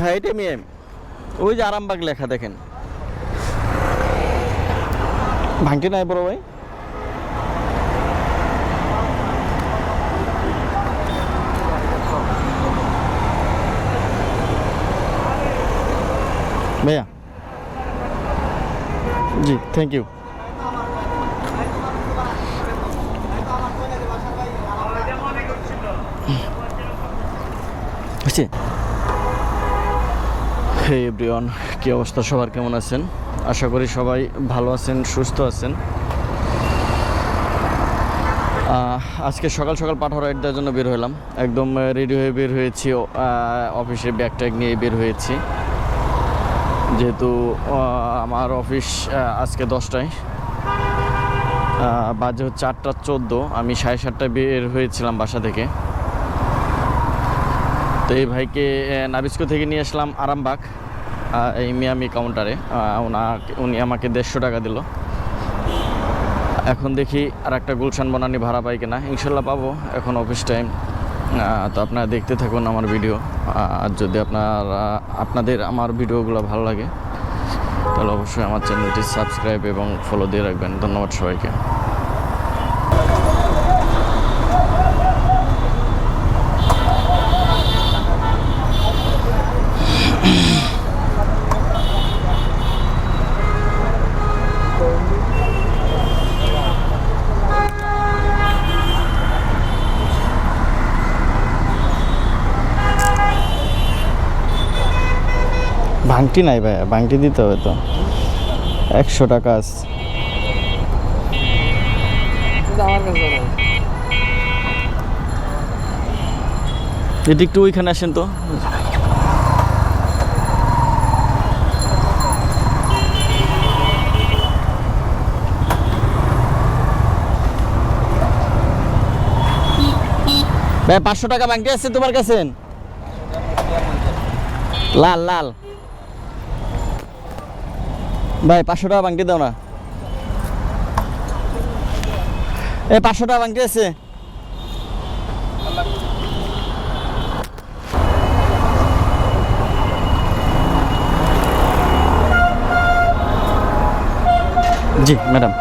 হ্যাঁ ওই যে আরামবাগ লেখা দেখেন। ভাঙটি নাই বড় ভাই। ভাইয়া। জি থ্যাংক ইউ হচ্ছে হে এভরিওয়ান, কী অবস্থা? সবার কেমন আছেন? আশা করি সবাই ভালো আছেন, সুস্থ আছেন। আজকে সকাল সকাল পাঠার রাইড দেওয়ার জন্য বের হলাম। একদম রেডি হয়ে বের হয়েছি অফিসে ব্যাগ ট্যাগ নিয়ে বের হয়েছি। যেহেতু আমার অফিস আজকে দশটায়। বাজে হচ্ছে আটটা চোদ্দ। আমি সাড়ে সাতটায় বের হয়েছিলাম বাসা থেকে। তো এই ভাইকে নাবিস্কো থেকে নিয়ে আসলাম আরামবাগ এই মিয়ামি কাউন্টারে উনি আমাকে দেড়শো টাকা দিল। এখন দেখি আর একটা গুলশান বনানি ভাড়া পাই কিনা। ইনশাল্লাহ পাবো, এখন অফিস টাইম তো আপনারা দেখতে থাকুন আমার ভিডিও আর যদি আপনার আপনাদের আমার ভিডিওগুলো ভালো লাগে, তাহলে অবশ্যই আমার চ্যানেলটি সাবস্ক্রাইব এবং ফলো দিয়ে রাখবেন। ধন্যবাদ সবাইকে। ভাঙটি নাই ভাই ভাঙটি দিতে হবে তো। একশো টাকা আছে। কাছে একটু ওইখানে আসেন তো। ভাই, পাঁচশো টাকা ব্যাংকে আছে তোমার কাছে? লাল লাল। ভাই, পাঁচশো টাকা ব্যাংকে দাও না। এ, পাঁচশো টাকা ব্যাংকে আছে। জি, ম্যাডাম।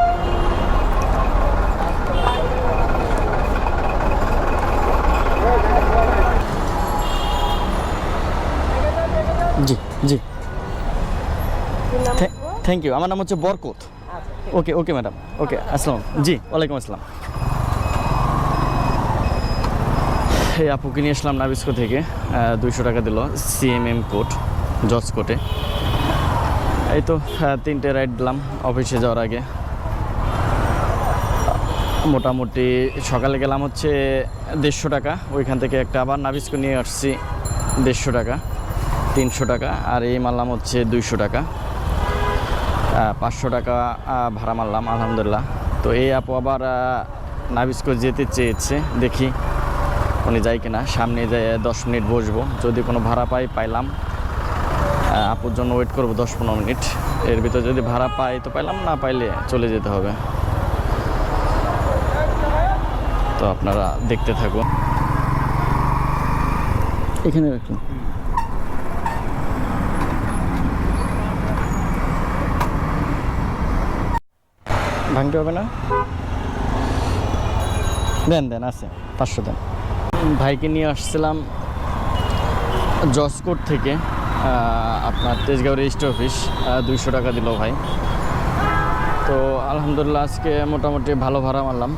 জি জি। থ্যাংক ইউ আমার নাম হচ্ছে বরকত। ওকে ওকে ম্যাডাম ওকে আসসালাম জি, ওয়ালাইকুম আসসালাম। এই আপুকে নিয়ে আসলাম নাবিস্কো থেকে দুইশো টাকা দিল সিএমএম কোড জজ কোটে এই তো তিনটে রাইড দিলাম অফিসে যাওয়ার আগে। মোটামুটি সকালে গেলাম হচ্ছে দেড়শো টাকা, ওইখান থেকে একটা আবার নাবিস্কো নিয়ে আসছি দেড়শো টাকা, তিনশো টাকা, আর এই মারলাম হচ্ছে দুইশো টাকা। পাঁচশো টাকা ভাড়া মারলাম, আলহামদুলিল্লাহ। তো এই আপু আবার নাবিস্কো যেতে চেয়েছে, দেখি উনি যাই কিনা। সামনে যাই দশ মিনিট বসবো। যদি কোনো ভাড়া পাই, পাইলাম। আপুর জন্য ওয়েট করব দশ পনেরো মিনিট। এর ভিতরে যদি ভাড়া পাই, তো পাইলাম, না পাইলে চলে যেতে হবে। তো আপনারা দেখতে থাকুন। এখানে রাখুন ভাঙতে হবে না। দেন দেন, আছে, পাঁচশো দেন। ভাইকে নিয়ে আসছিলাম জসকোট থেকে আপনার তেজগাঁও রেজিস্ট্রি অফিস দুইশো টাকা দিল ভাই। তো আলহামদুলিল্লাহ আজকে মোটামুটি ভালো ভাড়া মারলাম।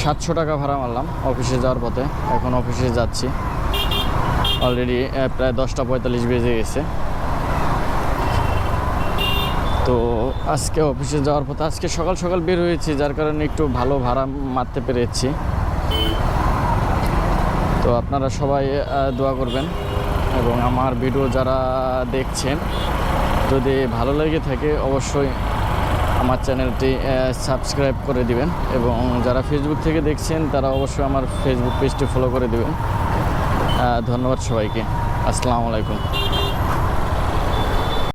সাতশো টাকা ভাড়া মারলাম অফিসে যাওয়ার পথে। এখন অফিসে যাচ্ছি। অলরেডি প্রায় দশটা পঁয়তাল্লিশ বেজে গেছে। তো আজকে অফিসে যাওয়ার পথে আজকে সকাল সকাল বের হয়েছি, যার কারণে একটু ভালো ভাড়া মারতে পেরেছি। তো আপনারা সবাই দোয়া করবেন এবং আমার ভিডিও যারা দেখছেন, যদি ভালো লেগে থাকে অবশ্যই আমার চ্যানেলটি সাবস্ক্রাইব করে দিবেন এবং যারা ফেসবুক থেকে দেখছেন, তারা অবশ্যই আমার ফেসবুক পেজটি ফলো করে দিবেন। ধন্যবাদ সবাইকে। আসসালামু আলাইকুম।